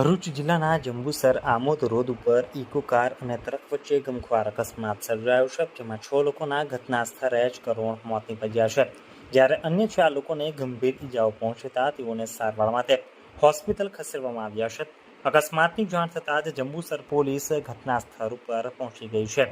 ભરૂચ જિલ્લાના જંબુસર આમોદ રોડ ઉપર eco car અને ટ્રક વચ્ચે ગમખ્વાર અકસ્માત સર્જાયો છે. જેમાં છ લોકોના ઘટના સ્થળે જ કરોડ મોત નીપજ્યા છે. જ્યારે અન્ય ચાર લોકોને ગંભીર ઈજાઓ પહોંચતા તેઓને સારવાર માટે હોસ્પિટલ ખસેડવામાં આવ્યા છે. અકસ્માતની જાણ થતાં જ જંબુસર પોલીસ ઘટના સ્થળ ઉપર પહોંચી ગઈ છે.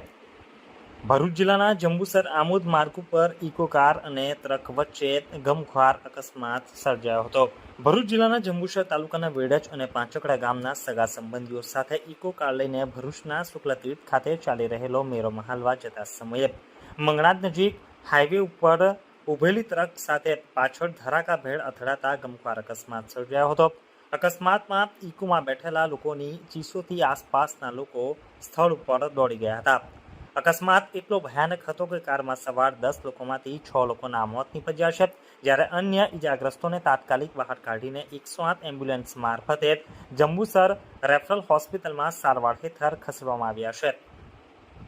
ભરૂચ જિલ્લાના જંબુસર આમોદ માર્ગ ઉપર ઇકો કાર અને ટ્રક વચ્ચે ગમખ્વાર અકસ્માત સર્જાયો હતો. ભરૂચ જિલ્લાના જંબુસર તાલુકાના વેડજ અને પાંચકડા ગામના સગા સંબંધીઓ સાથે ઇકો કાર લઈને ભરૂચના શુક્લતીર્થ ખાતે ચાલી રહેલો મેળો મહાલવા જતા સમયે મંગળાદ નજીક હાઈવે ઉપર ઉભેલી ટ્રક સાથે પાછળ ધરાકા ભેળ અથડાતા ગમખ્વાર અકસ્માત સર્જાયો હતો. અકસ્માતમાં ઇકોમાં બેઠેલા લોકોની ચીસોથી આસપાસના લોકો સ્થળ ઉપર દોડી ગયા હતા. અકસ્માત એટલો ભયાનક હતો કે કારમાં સવાર દસ લોકોમાંથી છ લોકોના મોત નીપજ્યા છે. જ્યારે અન્ય ઇજાગ્રસ્તોને તાત્કાલિક બહાર કાઢીને એકસો આઠ એમ્બ્યુલન્સ મારફતે જંબુસર રેફરલ હોસ્પિટલમાં સારવાર હેઠળ ખસેડવામાં આવ્યા છે.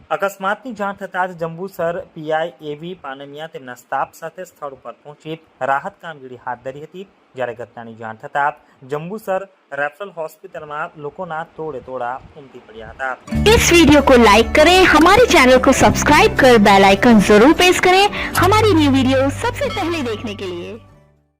અકસ્માતની જાણ થતાં જ જંબુસર પીઆઈ એવી પાનમિયા તેમના સ્ટાફ સાથે સ્થળ ઉપર પહોંચી રાહત કામગીરી હાથ ધરી હતી જ્યારે ઘટનાની જાણ થતાં જંબુસર રેફરલ હોસ્પિટલમાં લોકોના તોડે તોડા ઉમટી પડ્યા હતા इस वीडियो को लाइक करें हमारे चैनल को सब्सक्राइब कर बेल आइकन जरूर प्रेस करें हमारी न्यू वीडियो सबसे पहले देखने के लिए